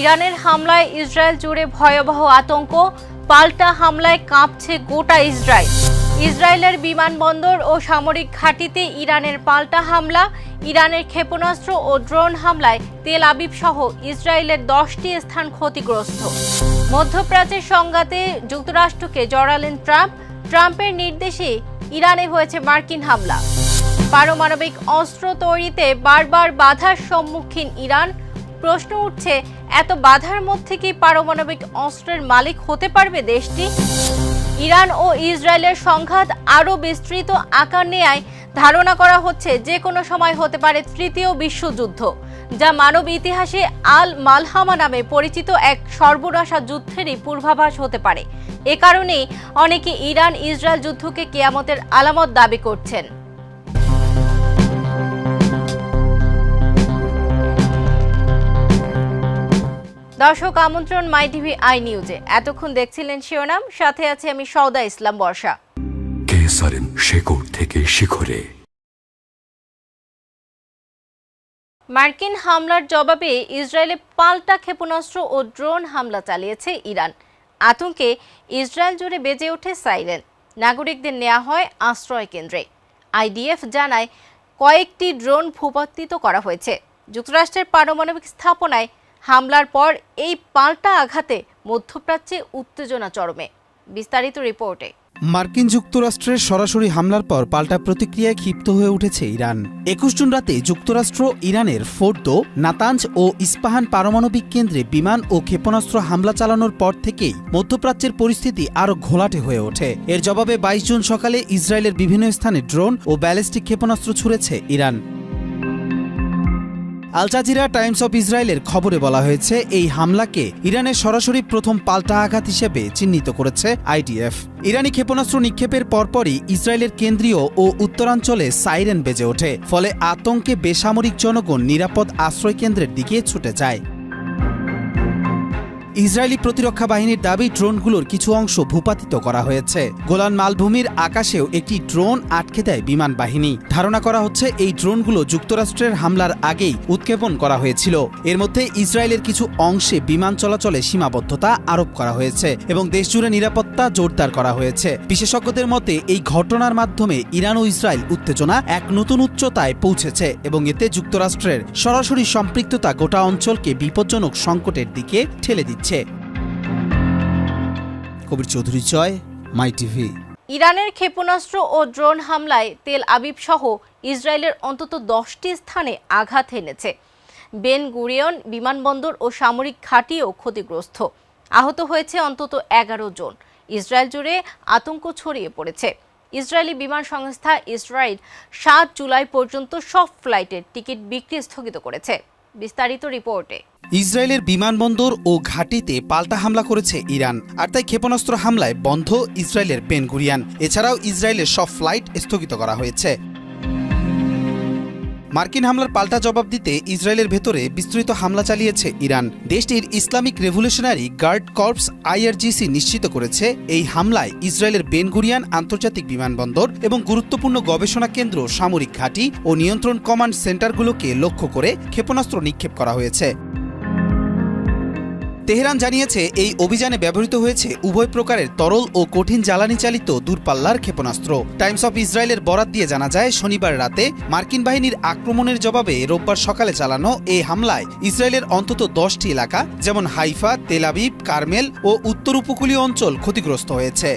ইরানের হামলায় ইসরায়েল জুড়ে ভয়াবহ আতঙ্ক। পাল্টা হামলায় কাঁপছে গোটা ইসরায়েল। ইসরায়েলের বিমানবন্দর ও সামরিক ঘাঁটিতে ইরানের পাল্টা হামলা, ইরানের ক্ষেপণাস্ত্র ও ড্রোন হামলায় তেল আবিব সহ ইসরায়েলের দশটি স্থান ক্ষতিগ্রস্ত। মধ্যপ্রাচ্যের সংঘাতে যুক্তরাষ্ট্রকে জড়ালেন ট্রাম্প। ট্রাম্পের নির্দেশে ইরানে হয়েছে মার্কিন হামলা। পারমাণবিক অস্ত্র তৈরিতে বারবার বাধার সম্মুখীন ইরান। প্রশ্ন উঠছে এত বাধার মধ্যে কি পারমাণবিক অস্ত্রের মালিক হতে পারবে দেশটি? ইরান ও ইসরায়েলের সংঘাত আরও বিস্তৃত আকার নেয় ধারণা করা হচ্ছে যে কোনো সময় হতে পারে তৃতীয় বিশ্বযুদ্ধ, যা মানব ইতিহাসে আল মালহামা নামে পরিচিত এক সর্বনাশা যুদ্ধেরই পূর্বাভাস হতে পারে। এ কারণেই অনেকে ইরান ইসরায়েল যুদ্ধকে কেয়ামতের আলামত দাবি করছেন। দর্শক আমন্ত্রণ মাই টিভি আই নিউজে এতক্ষণ দেখছিলেন শিরোনাম সাথে আছে আমি সৌদা ইসলাম বর্ষা। কেসারেন শেকড় থেকে শিখরে। মার্কিন হামলার জবাবে ইসরায়েলে পাল্টা ক্ষেপণাস্ত্র ও ড্রোন হামলা চালিয়েছে ইরান। আতঙ্কে ইসরায়েল জুড়ে বেজে ওঠে সাইরেন। নাগরিকদের নেওয়া হয় আশ্রয় কেন্দ্রে। আইডিএফ জানায় কয়েকটি ড্রোন ভূপাতিত করা হয়েছে। যুক্তরাষ্ট্রের পারমাণবিক স্থাপনায় হামলার পর এই পাল্টা আঘাতে মধ্যপ্রাচ্যে উত্তেজনা চরমে। বিস্তারিত রিপোর্টে। মার্কিন যুক্তরাষ্ট্রের সরাসরি হামলার পর পাল্টা প্রতিক্রিয়ায় ক্ষিপ্ত হয়ে উঠেছে ইরান। একুশ জুন রাতে যুক্তরাষ্ট্র, ইরানের ফোর্দো, নাতাঞ্জ ও ইস্পাহান পারমাণবিক কেন্দ্রে বিমান ও ক্ষেপণাস্ত্র হামলা চালানোর পর থেকেই মধ্যপ্রাচ্যের পরিস্থিতি আরও ঘোলাটে হয়ে ওঠে। এর জবাবে বাইশ জুন সকালে ইসরায়েলের বিভিন্ন স্থানে ড্রোন ও ব্যালিস্টিক ক্ষেপণাস্ত্র ছুড়েছে Iran. Al Jazeera Times of ইসরায়েলের খবরে বলা হয়েছে, এই হামলাকে ইরানের সরাসরি প্রথম পাল্টা আঘাত হিসেবে চিহ্নিত করেছে আইডিএফ। ইরানি ক্ষেপণাস্ত্র নিক্ষেপের পরপরই ইসরায়েলের কেন্দ্রীয় ও উত্তরাঞ্চলে সাইরেন বেজে ওঠে, ফলে আতঙ্কে বেসামরিক জনগণ নিরাপদ আশ্রয় কেন্দ্রের দিকে ছুটে যায়। ইসরায়েলি প্রতিরক্ষা বাহিনীর দাবি, ড্রোনগুলোর কিছু অংশ ভূপাতিত করা হয়েছে। গোলান মালভূমির আকাশেও একটি ড্রোন আটকে দেয় বিমান বাহিনী। ধারণা করা হচ্ছে, এই ড্রোনগুলো যুক্তরাষ্ট্রের হামলার আগেই উৎক্ষেপণ করা হয়েছিল। এর মধ্যে ইসরায়েলের কিছু অংশে বিমান চলাচলে সীমাবদ্ধতা আরোপ করা হয়েছে এবং দেশজুড়ে নিরাপত্তা জোরদার করা হয়েছে। বিশেষজ্ঞদের মতে, এই ঘটনার মাধ্যমে ইরান ও ইসরায়েল উত্তেজনা এক নতুন উচ্চতায় পৌঁছেছে এবং এতে যুক্তরাষ্ট্রের সরাসরি সম্পৃক্ততা গোটা অঞ্চলকে বিপজ্জনক সংকটের দিকে ঠেলে দিচ্ছে। Kabir Chowdhury Joy, My TV. ইরানের ক্ষেপণাস্ত্র ও ড্রোন হামলায় তেল আবিব সহ ইসরায়েলের অন্তত দশটি স্থানে আঘাত এনেছে। বেন গুরিয়ন বিমানবন্দর ও সামরিক ঘাঁটিও ক্ষতিগ্রস্ত। আহত হয়েছে অন্তত এগারো জন। ইসরায়েল জুড়ে আতঙ্ক ছড়িয়ে পড়েছে। ইসরায়েলি বিমান সংস্থা ইসরায়েল সাত জুলাই পর্যন্ত সব ফ্লাইটের টিকিট বিক্রি স্থগিত করেছে। বিস্তারিত রিপোর্টে। ইসরায়েলের বিমানবন্দর ও ঘাটিতে পাল্টা হামলা করেছে ইরান, আর তাই ক্ষেপণাস্ত্র হামলায় বন্ধ ইসরায়েলের বেনগুরিয়ান এছাড়াও ইসরায়েলের সব ফ্লাইট স্থগিত করা হয়েছে। মার্কিন হামলার পাল্টা জবাব দিতে ইসরায়েলের ভেতরে বিস্তৃত হামলা চালিয়েছে ইরান। দেশটির Islamic Revolutionary Guard Corps IRGC নিশ্চিত করেছে, এই হামলায় ইসরায়েলের বেনগুরিয়ান আন্তর্জাতিক বিমানবন্দর এবং গুরুত্বপূর্ণ গবেষণা কেন্দ্র, সামরিক ঘাঁটি ও নিয়ন্ত্রণ কমান্ড সেন্টারগুলোকে লক্ষ্য করে ক্ষেপণাস্ত্র নিক্ষেপ করা হয়েছে। তেহরান জানিয়েছে, এই অভিযানে ব্যবহৃত হয়েছে উভয় প্রকারের তরল ও কঠিন জ্বালানি চালিত দূরপাল্লার ক্ষেপণাস্ত্র। টাইমস অফ ইসরায়েলের বরাত দিয়ে জানা যায়, শনিবার রাতে মার্কিন বাহিনীর আক্রমণের জবাবে রোববার সকালে চালানো এই হামলায় ইসরায়েলের অন্তত দশটি এলাকা, যেমন হাইফা তেলাবিব কার্মেল ও উত্তর উপকূলীয় অঞ্চল ক্ষতিগ্রস্ত হয়েছে।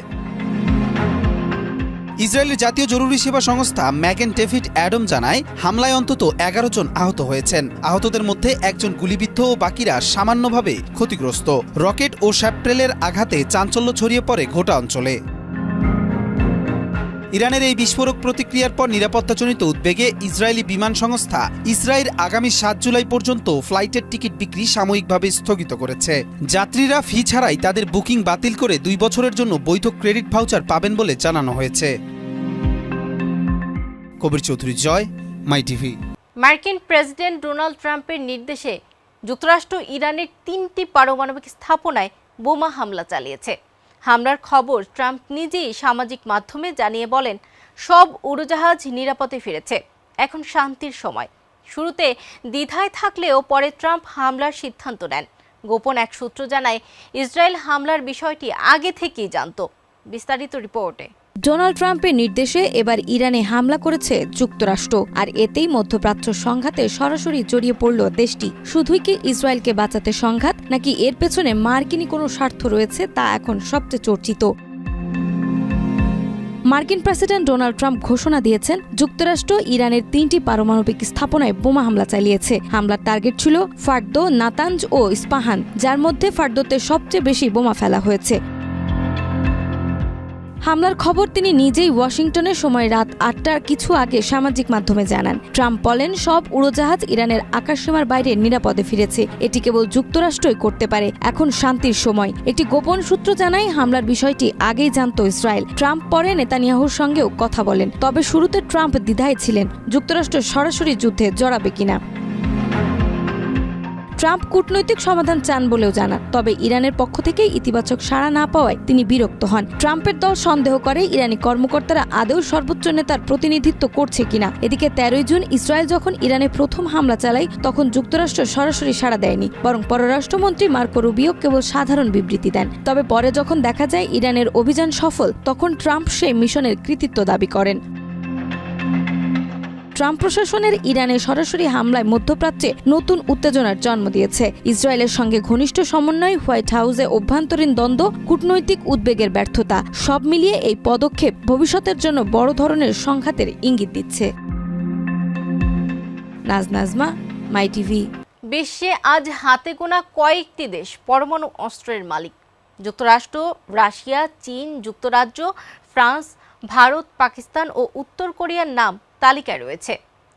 ইসরায়েলের জাতীয় জরুরি সেবা সংস্থা ম্যাগেন ডেভিড অ্যাডম জানায়, হামলায় অন্তত এগারো জন আহত হয়েছেন। আহতদের মধ্যে একজন গুলিবিদ্ধ ও বাকিরা সামান্যভাবে ক্ষতিগ্রস্ত। রকেট ও শ্যাপ্রেলের আঘাতে চাঞ্চল্য ছড়িয়ে পড়ে গোটা অঞ্চলে। ইরানের এই বিস্ফোরক প্রতিক্রিয়ার পর নিরাপত্তাজনিত উদ্বেগে ইসরায়েলি বিমান সংস্থা ইসরায়েল আগামী সাত জুলাই পর্যন্ত ফ্লাইটের টিকিট বিক্রি সাময়িকভাবে স্থগিত করেছে। যাত্রীরা ফি ছাড়াই তাদের বুকিং বাতিল করে দুই বছরের জন্য বৈধ ক্রেডিট ভাউচার পাবেন বলে জানানো হয়েছে। Kabir Chowdhury Joy, My TV. মার্কিন প্রেসিডেন্ট ডোনাল্ড ট্রাম্পের নির্দেশে যুক্তরাষ্ট্র ইরানের তিনটি পারমাণবিক স্থাপনায় বোমা হামলা চালিয়েছে। হামলার খবর ট্রাম্প নিজেই সামাজিক মাধ্যমে জানিয়ে বলেন, সব উড়োজাহাজ নিরাপদে ফিরেছে। এখন শান্তির সময়। শুরুতে দ্বিধায় থাকলেও পরে ট্রাম্প হামলার সিদ্ধান্ত নেন। গোপন এক সূত্র জানায়, ইসরায়েল হামলার বিষয়টি আগে থেকেই জানত। বিস্তারিত রিপোর্টে। ডোনাল্ড ট্রাম্পের নির্দেশে এবার ইরানে হামলা করেছে যুক্তরাষ্ট্র, আর এতেই মধ্যপ্রাচ্য সংঘাতে সরাসরি জড়িয়ে পড়ল দেশটি। শুধুই কি ইসরায়েলকে বাঁচাতে সংঘাত, নাকি এর পেছনে মার্কিনী কোনো স্বার্থ রয়েছে, তা এখন সবচেয়ে চর্চিত। মার্কিন প্রেসিডেন্ট ডোনাল্ড ট্রাম্প ঘোষণা দিয়েছেন, যুক্তরাষ্ট্র ইরানের তিনটি পারমাণবিক স্থাপনায় বোমা হামলা চালিয়েছে। হামলার টার্গেট ছিল ফার্দো নাতাঞ্জ ও ইস্পাহান, যার মধ্যে ফার্দোতে সবচেয়ে বেশি বোমা ফেলা হয়েছে। হামলার খবর তিনি নিজেই ওয়াশিংটনের সময় রাত আটটার কিছু আগে সামাজিক মাধ্যমে জানান। ট্রাম্প বলেন, সব উড়োজাহাজ ইরানের আকাশসীমার বাইরে নিরাপদে ফিরেছে। এটি কেবল যুক্তরাষ্ট্রই করতে পারে। এখন শান্তির সময়। একটি গোপন সূত্র জানায়, হামলার বিষয়টি আগেই জানত ইসরায়েল। ট্রাম্প পরে নেতানিয়াহুর সঙ্গেও কথা বলেন। তবে শুরুতে ট্রাম্প দ্বিধায় ছিলেন। যুক্তরাষ্ট্র সরাসরি যুদ্ধে জড়াবে কিনা। ট্রাম্প কূটনৈতিক সমাধান চান বলেও জানান। তবে ইরানের পক্ষ থেকেই ইতিবাচক সাড়া না পাওয়ায় তিনি বিরক্ত হন। ট্রাম্পের দল সন্দেহ করে ইরানি কর্মকর্তারা আদৌ সর্বোচ্চ নেতার প্রতিনিধিত্ব করছে কিনা। এদিকে তেরোই জুন ইসরায়েল যখন ইরানে প্রথম হামলা চালায়, তখন যুক্তরাষ্ট্র সরাসরি সাড়া দেয়নি, বরং পররাষ্ট্রমন্ত্রী মার্কো রুবিও কেবল সাধারণ বিবৃতি দেন। তবে পরে যখন দেখা যায় ইরানের অভিযান সফল, তখন ট্রাম্প সেই মিশনের কৃতিত্ব দাবি করেন। ট্রাম্প প্রশাসনের ইরানে সরাসরি হামলায় মধ্যপ্রাচ্যে নতুন উত্তেজনার জন্ম দিয়েছে। ইসরায়েলের সঙ্গে ঘনিষ্ঠ সমন্বয়, হোয়াইট হাউসে অভ্যন্তরীণ দ্বন্দ্ব, কূটনৈতিক উদ্বেগের ব্যর্থতা, সব মিলিয়ে এই পদক্ষেপ ভবিষ্যতের জন্য বড় ধরনের সংঘাতের ইঙ্গিত দিচ্ছে। Naz Nazma, My TV. বিশ্বে আজ হাতে গোনা কয়েকটি দেশ, পরমাণু অস্ত্রের মালিক। যুক্তরাষ্ট্র, রাশিয়া, চীন, যুক্তরাজ্য, ফ্রান্স, ভারত, পাকিস্তান ও উত্তর কোরিয়ার নাম তালিকায় রয়েছে।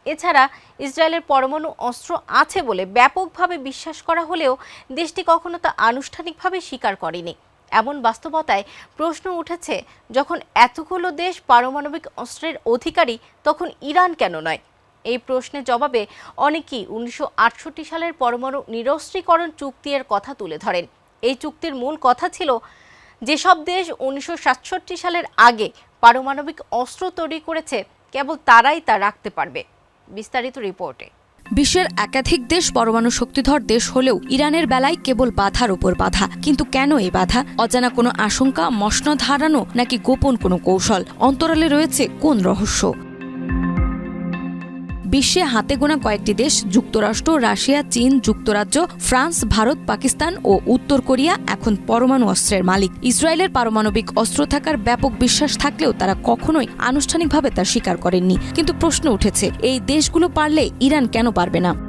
এছাড়া ইসরায়েলের পরমাণু অস্ত্র আছে বলে ব্যাপকভাবে বিশ্বাস করা হলেও দেশটি কখনো তা আনুষ্ঠানিকভাবে স্বীকার করেনি। এমন বাস্তবতায় প্রশ্ন উঠেছে, যখন এতগুলো দেশ পারমাণবিক অস্ত্রের অধিকারী, তখন ইরান কেন নয়? এই প্রশ্নের জবাবে অনেকেই উনিশশো আটষট্টি সালের পরমাণু নিরস্ত্রীকরণ চুক্তির কথা তুলে ধরেন। এই চুক্তির মূল কথা ছিল, যেসব দেশ উনিশশো সাতষট্টি সালের আগে পারমাণবিক অস্ত্র তৈরি করেছে কেবল তারাই তা রাখতে পারবে। বিস্তারিত রিপোর্টে। বিশ্বের একাধিক দেশ পরমাণু শক্তিধর দেশ হলেও ইরানের বেলায় কেবল বাধার উপর বাধা। কিন্তু কেন এই বাধা? অজানা কোনো আশঙ্কা মসনদ ধারানো নাকি গোপন কোনো কৌশল? অন্তরালে রয়েছে কোন রহস্য? বিশ্বে হাতে গোনা কয়েকটি দেশ, যুক্তরাষ্ট্র, রাশিয়া, চীন, যুক্তরাজ্য, ফ্রান্স, ভারত, পাকিস্তান ও উত্তর কোরিয়া এখন পরমাণু অস্ত্রের মালিক। ইসরায়েলের পারমাণবিক অস্ত্র থাকার ব্যাপক বিশ্বাস থাকলেও তারা কখনোই আনুষ্ঠানিকভাবে তা স্বীকার করেননি। কিন্তু প্রশ্ন উঠেছে, এই দেশগুলো পারলে ইরান কেন পারবে না?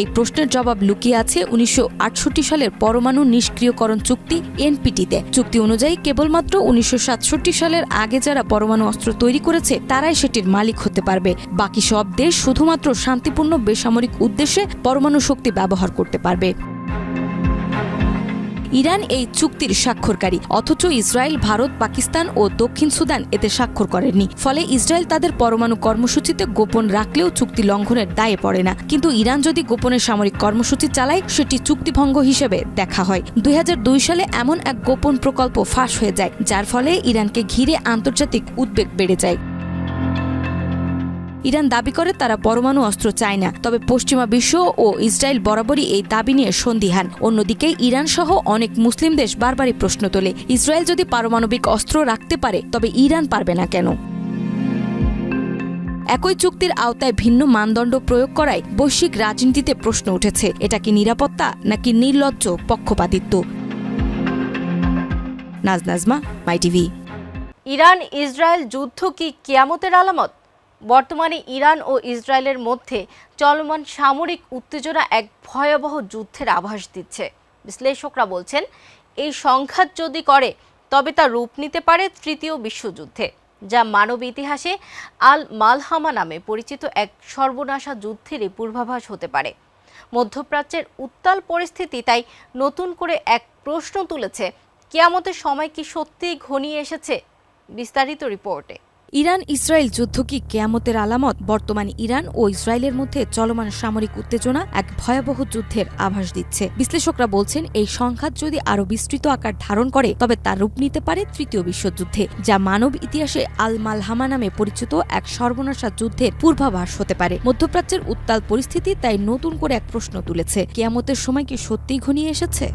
এই প্রশ্নের জবাব লুকিয়ে আছে উনিশশো আটষট্টি সালের পরমাণু নিষ্ক্রিয়করণ চুক্তি এনপিটিতে। চুক্তি অনুযায়ী কেবলমাত্র উনিশশো সাতষট্টি সালের আগে যারা পরমাণু অস্ত্র তৈরি করেছে, তারাই সেটির মালিক হতে পারবে। বাকি সব দেশ শুধুমাত্র শান্তিপূর্ণ বেসামরিক উদ্দেশ্যে পরমাণু শক্তি ব্যবহার করতে পারবে। ইরান এই চুক্তির স্বাক্ষরকারী। অথচ ইসরায়েল, ভারত, পাকিস্তান ও দক্ষিণ সুদান এতে স্বাক্ষর করেননি। ফলে ইসরায়েল তাদের পরমাণু কর্মসূচিতে গোপন রাখলেও চুক্তি লঙ্ঘনের দায়ে পড়ে না। কিন্তু ইরান যদি গোপনে সামরিক কর্মসূচি চালায়, সেটি চুক্তিভঙ্গ হিসেবে দেখা হয়। দুই হাজার দুই সালে এমন এক গোপন প্রকল্প ফাঁস হয়ে যায়, যার ফলে ইরানকে ঘিরে আন্তর্জাতিক উদ্বেগ বেড়ে যায়। ইরান দাবি করে তারা পরমাণু অস্ত্র চায় না। তবে পশ্চিমা বিশ্ব ও ইসরায়েল বরাবরই এই দাবি নিয়ে সন্দিহান। অন্যদিকে ইরান সহ অনেক মুসলিম দেশ বারবারই প্রশ্ন তোলে। ইসরায়েল যদি পারমাণবিক অস্ত্র রাখতে পারে, তবে ইরান পারবে না কেন? একই চুক্তির আওতায় ভিন্ন মানদণ্ড প্রয়োগ করায় বৈশ্বিক রাজনীতিতে প্রশ্ন উঠেছে। এটা কি নিরাপত্তা, নাকি নির্লজ্জ পক্ষপাতিত্ব? Naz Nazma, My TV. Iran Israel যুদ্ধ কি কিয়ামতের আলামত? বর্তমানে ইরান ও ইসরায়েলের মধ্যে চলমান সামরিক উত্তেজনা এক ভয়াবহ যুদ্ধের আভাস দিচ্ছে। বিশ্লেষকরা বলছেন, এই সংঘাত যদি করে, তবে তা রূপ নিতে পারে তৃতীয় বিশ্বযুদ্ধে, যা মানব ইতিহাসে আল মালহামা নামে পরিচিত এক সর্বনাশা যুদ্ধেরই পূর্বাভাস হতে পারে। মধ্যপ্রাচ্যের উত্তাল পরিস্থিতি তাই নতুন করে এক প্রশ্ন তুলেছে, কেয়ামতের সময় কি সত্যিই ঘনিয়ে এসেছে? বিস্তারিত রিপোর্টে। ইরান ইসরায়েল যুদ্ধ কি কেয়ামতের আলামত? বর্তমান ইরান ও ইসরায়েলের মধ্যে চলমান সামরিক উত্তেজনা এক ভয়াবহ যুদ্ধের আভাস দিচ্ছে। বিশ্লেষকরা বলছেন, এই সংঘাত যদি আরও বিস্তৃত আকার ধারণ করে, তবে তার রূপ নিতে পারে তৃতীয় বিশ্বযুদ্ধে, যা মানব ইতিহাসে আল মালহামা নামে পরিচিত এক সর্বনাশা যুদ্ধের পূর্বাভাস হতে পারে। মধ্যপ্রাচ্যের উত্তাল পরিস্থিতি তাই নতুন করে এক প্রশ্ন তুলেছে, কেয়ামতের সময় কি সত্যিই ঘনিয়ে এসেছে?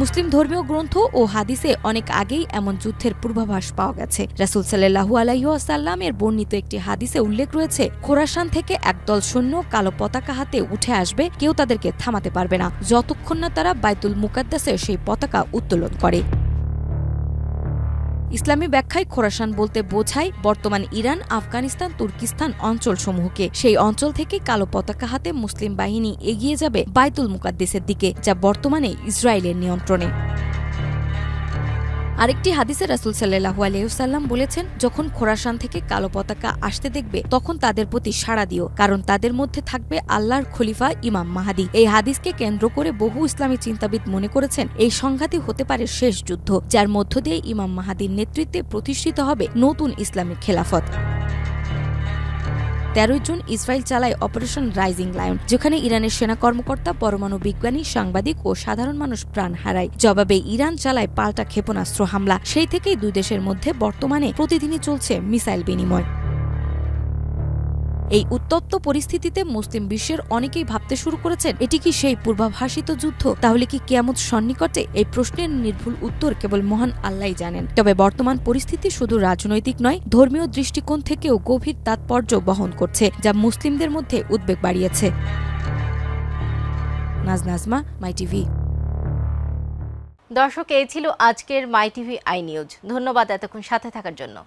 মুসলিম ধর্মীয় গ্রন্থ ও হাদিসে অনেক আগেই এমন যুদ্ধের পূর্বাভাস পাওয়া গেছে। রাসুল সাল্লাহু আলাইসাল্লামের বর্ণিত একটি হাদিসে উল্লেখ রয়েছে, খোরাসান থেকে একদল সৈন্য কালো পতাকা হাতে উঠে আসবে, কেউ তাদেরকে থামাতে পারবে না। যতক্ষণ না তারা বাইতুল মুকাদ্দাসের সেই পতাকা উত্তোলন করে। ইসলামী ব্যাখ্যায় খোরাসান বলতে বোঝায় বর্তমান ইরান, আফগানিস্তান, তুর্কিস্তান অঞ্চলসমূহকে। সেই অঞ্চল থেকে কালো পতাকা হাতে মুসলিম বাহিনী এগিয়ে যাবে বাইতুল মুকাদ্দেসের দিকে, যা বর্তমানে ইসরায়েলের নিয়ন্ত্রণে। আরেকটি হাদিসে রাসুল সাল্লাহু আলিয়াল্লাম বলেছেন, যখন খোরাসান থেকে কালো পতাকা আসতে দেখবে, তখন তাদের প্রতি সাড়া দিও, কারণ তাদের মধ্যে থাকবে আল্লাহর খলিফা ইমাম মাহাদি। এই হাদিসকে কেন্দ্র করে বহু ইসলামী চিন্তাবিদ মনে করেছেন, এই সংঘাতই হতে পারে শেষ যুদ্ধ, যার মধ্য দিয়ে ইমাম মাহাদির নেতৃত্বে প্রতিষ্ঠিত হবে নতুন ইসলামিক খেলাফত। তেরোই জুন ইসরায়েল চালায় অপারেশন রাইজিং লায়ন, যেখানে ইরানের সেনা কর্মকর্তা, পরমাণু বিজ্ঞানী, সাংবাদিক ও সাধারণ মানুষ প্রাণ হারায়। জবাবে ইরান চালায় পাল্টা ক্ষেপণাস্ত্র হামলা। সেই থেকেই দুই দেশের মধ্যে বর্তমানে প্রতিদিনই চলছে মিসাইল বিনিময়। এই উত্তপ্ত পরিস্থিতিতে মুসলিম বিশ্বের অনেকেই ভাবতে শুরু করেছেন, এটি কি সেই পূর্বাভাসিত যুদ্ধ? তাহলে কি কেয়ামত সন্নিকটে? এই প্রশ্নের নির্ভুল উত্তর কেবল মহান আল্লাহ জানেন। তবে বর্তমান পরিস্থিতি শুধু রাজনৈতিক নয়, ধর্মীয় দৃষ্টিকোণ থেকেও গভীর তাৎপর্য বহন করছে, যা মুসলিমদের মধ্যে উদ্বেগ বাড়িয়েছে। Naz Nazma, My TV. দর্শক, এই ছিল আজকের মাই টিভি আই নিউজ। ধন্যবাদ এতক্ষণ সাথে থাকার জন্য।